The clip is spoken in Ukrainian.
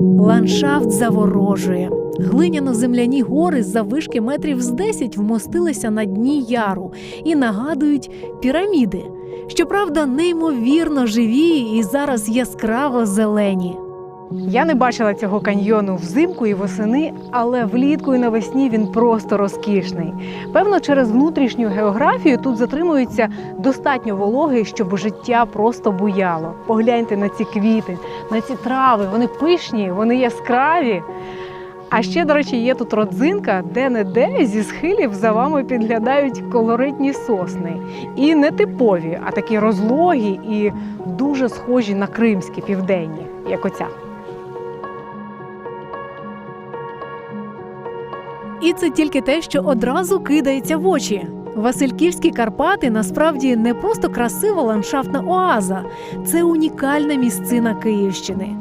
Ландшафт заворожує. Глиняно-земляні гори заввишки метрів з 10 вмостилися на дні яру і нагадують піраміди. Щоправда, неймовірно живі і зараз яскраво зелені. Я не бачила цього каньйону взимку і восени, але влітку і навесні він просто розкішний. Певно, через внутрішню географію тут затримується достатньо вологи, щоб життя просто буяло. Погляньте на ці квіти, на ці трави. Вони пишні, вони яскраві. А ще, до речі, є тут родзинка, де не де зі схилів за вами підглядають колоритні сосни. І не типові, а такі розлогі і дуже схожі на кримські південні, як оця. І це тільки те, що одразу кидається в очі. Васильківські Карпати насправді не просто красива ландшафтна оаза, це унікальна місцина Київщини.